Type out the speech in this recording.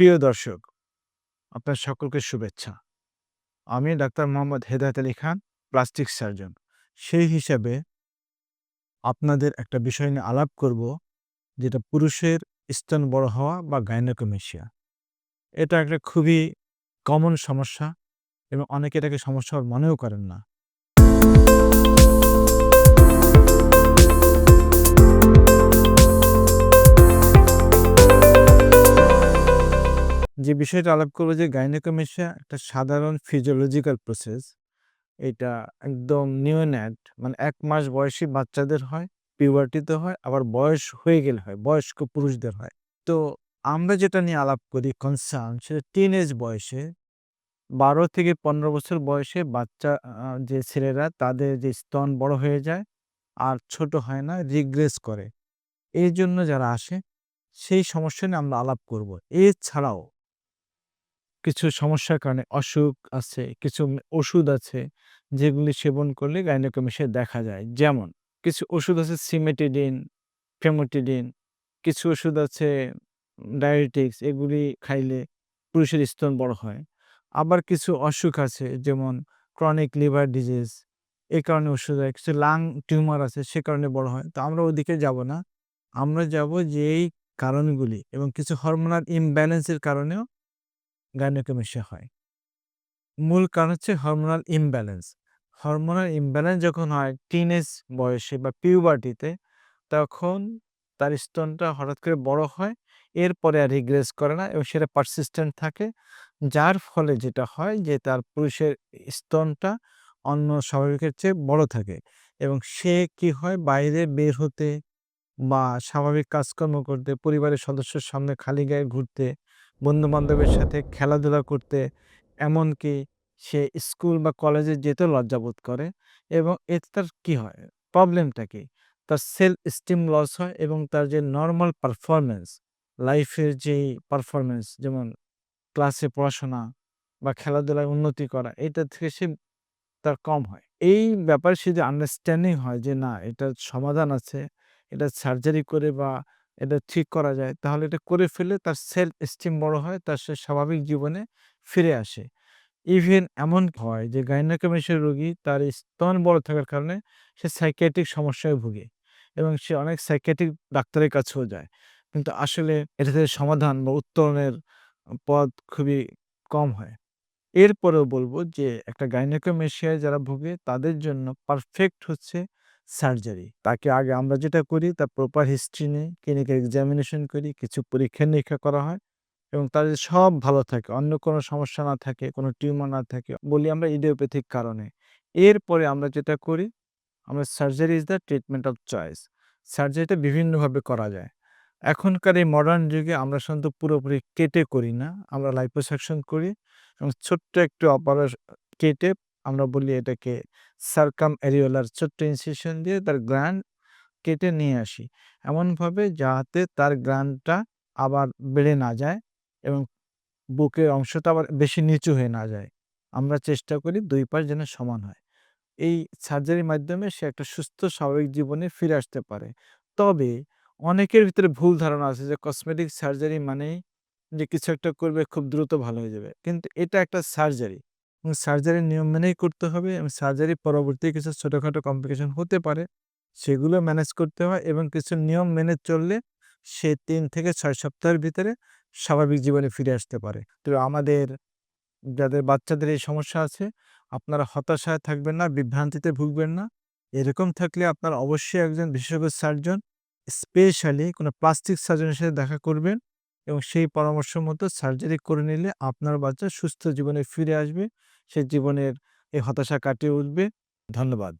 প্রিয় দর্শক, আপনার সকলকে শুভেচ্ছা। আমি ডাক্তার মোহাম্মদ হেদায়ত আলী খান, প্লাস্টিক সার্জন। সেই হিসাবে আপনাদের একটা বিষয় নিয়ে আলাপ করব, যেটা পুরুষের স্তন বড় হওয়া বা গাইনোকোমেশিয়া। এটা একটা খুবই কমন সমস্যা এবং অনেকে এটাকে সমস্যা মনেও করেন না। যে বিষয়টা আলাপ করব যে গাইনোকোমেশিয়া একটা সাধারণ ফিজিওলজিক্যাল প্রসেস। এটা একদম নিওন্যাট মানে এক মাস বয়সী বাচ্চাদের হয়, পিউবার্টিতে হয়, আবার বয়স হয়ে গেলে হয়, বয়স্ক পুরুষদের হয়। তো আমরা যেটা নিয়ে আলাপ করি কনসার্ন সেটা টিন এজ বয়সে ১২ থেকে ১৫ বছর বয়সে বাচ্চা যে ছেলেরা তাদের যে স্তন বড় হয়ে যায় আর ছোট হয় না, রিগ্রেস করে। এই জন্য যারা আসে সেই সমস্যা নিয়ে আমরা আলাপ করব। এছাড়াও কিছু সমস্যার কারণে অসুখ আছে, কিছু ওষুধ আছে যেগুলি সেবন করলে গাইনোকোমেশিয়া দেখা যায়। যেমন কিছু ওষুধ আছে সিমেটিডিন, ফেমোটিডিন, কিছু ওষুধ আছে ডায়াবেটিক্স এগুলি খাইলে পুরুষের স্তন বড় হয়। আবার কিছু অসুখ আছে যেমন ক্রনিক লিভার ডিজিজ এই কারণে ওষুধ হয়। কিছু লাং টিউমার আছে সে কারণে বড় হয়। তো আমরা ওদিকে যাব না। আমরা যাব যে এই কারণগুলি এবং কিছু হরমোনাল ইমব্যালেন্সের কারণেও গাইনোকোমেশিয়া হয়। মূল কারণ হচ্ছে হরমোনাল ইমব্যালেন্স। হরমোনাল ইমব্যালেন্স যখন হয় টিনেজ বয়সে বা পিউবার্টিতে তখন তার স্তনটা হঠাৎ করে বড় হয়। এরপরে আর রিগ্রেস করে না এবং সেটা পারসিস্টেন্ট থাকে। যার ফলে যেটা হয় যে তার পুরুষের স্তনটা অন্য স্বাভাবিকের চেয়ে বড় থাকে এবং সে কি হয় বাইরে বের হতে বা স্বাভাবিক কাজকর্ম করতে, পরিবারের সদস্যের সামনে খালি গায়ে ঘুরতে, বন্ধু-বান্ধবের সাথে খেলাধুলা করতে, এমনকি সে স্কুল বা কলেজে যেতেও লজ্জাবোধ করে এবং এতে তার কী হয়? প্রবলেমটা কি? তার সেলফ স্টিম লস হয় এবং তার যে নর্মাল পারফরমেন্স লাইফের যেই পারফরমেন্স যেমন ক্লাসে পড়াশোনা বা খেলাধুলায় উন্নতি করা এটা থেকে সে তার কম হয়। এই ব্যাপারে সে যদি আন্ডারস্ট্যান্ডিং হয় যে না এটার সমাধান আছে, এটা সার্জারি করে বা এটা ঠিক করা যায় তাহলে এটা করে ফেলে তার সেলফ এস্টিম বড় হয়, তার সে স্বাভাবিক জীবনে ফিরে আসে। ইভেন এমন হয় যে গাইনোকোমেশিয়া রোগী তার স্তন বড় থাকার কারণে সে সাইকিয়াট্রিক সমস্যায় ভুগে এবং সে অনেক সাইকিয়াট্রিক ডাক্তারের কাছেও যায়। কিন্তু আসলে এটা থেকে সমাধান বা উত্তরণের পথ খুবই কম হয়। এরপরেও বলব যে একটা গাইনোকোমেশিয়ায় যারা ভোগে তাদের জন্য পারফেক্ট হচ্ছে সার্জারি। তাকে আগে আমরা যেটা করি তার প্রপার হিস্ট্রি নেই, ক্লিনিক্যাল এক্সামিনেশন করি, কিছু পরীক্ষা-নিরীক্ষা করা হয় এবং তাদের সব ভালো থাকে, অন্য কোনো সমস্যা না থাকে, কোনো টিউমার না থাকে, বলি আমরা ইডিওপ্যাথিক কারণে। এরপরে আমরা যেটা করি, আমরা surgery is the treatment of choice. সার্জারিটা বিভিন্নভাবে করা যায়। এখনকার এই মডার্ন যুগে আমরা সাধারণত পুরোপুরি কেটে করি না। আমরা লাইপোসাকশন করি এবং ছোট্ট একটু অপারেশন কেটে আমরা বলি এটাকে সার্কাম এরিওলার ছোট্ট ইনসিশন দিয়ে তার গ্ল্যান্ড কেটে নিয়ে আসি। এমনভাবে যাতে তার গ্ল্যান্ডটা আবার বেড়ে না যায় এবং বুকের অংশটা আবার বেশি নিচু হয়ে না যায়। আমরা চেষ্টা করি দুই পাশ যেন সমান হয়। এই সার্জারির মাধ্যমে সে একটা সুস্থ, স্বাভাবিক জীবনে ফিরে আসতে পারে। তবে অনেকের ভিতরে ভুল ধারণা আছে যে কসমেটিক সার্জারি মানেই যে কিছু একটা করবে খুব দ্রুত ভালো হয়ে যাবে। কিন্তু এটা একটা সার্জারি এবং সার্জারির নিয়ম মেনেই করতে হবে এবং সার্জারি পরবর্তী কিছু ছোটোখাটো কমপ্লিকেশন হতে পারে। সেগুলো ম্যানেজ করতে হয় এবং কিছু নিয়ম মেনে চললে সে তিন থেকে ছয় সপ্তাহের ভিতরে স্বাভাবিক জীবনে ফিরে আসতে পারে। তো আমাদের যাদের বাচ্চাদের এই সমস্যা আছে আপনারা হতাশায় থাকবেন না, বিভ্রান্তিতে ভুগবেন না। এরকম থাকলে আপনার অবশ্যই একজন বিশেষজ্ঞ সার্জন স্পেশালি কোনো প্লাস্টিক সার্জনের সাথে দেখা করবেন এবং সেই পরামর্শ মতো সার্জারি করে নিলে আপনার বাচ্চা সুস্থ জীবনে ফিরে আসবে। সে জীবনের এই হতাশা কাটিয়ে উঠবে। ধন্যবাদ।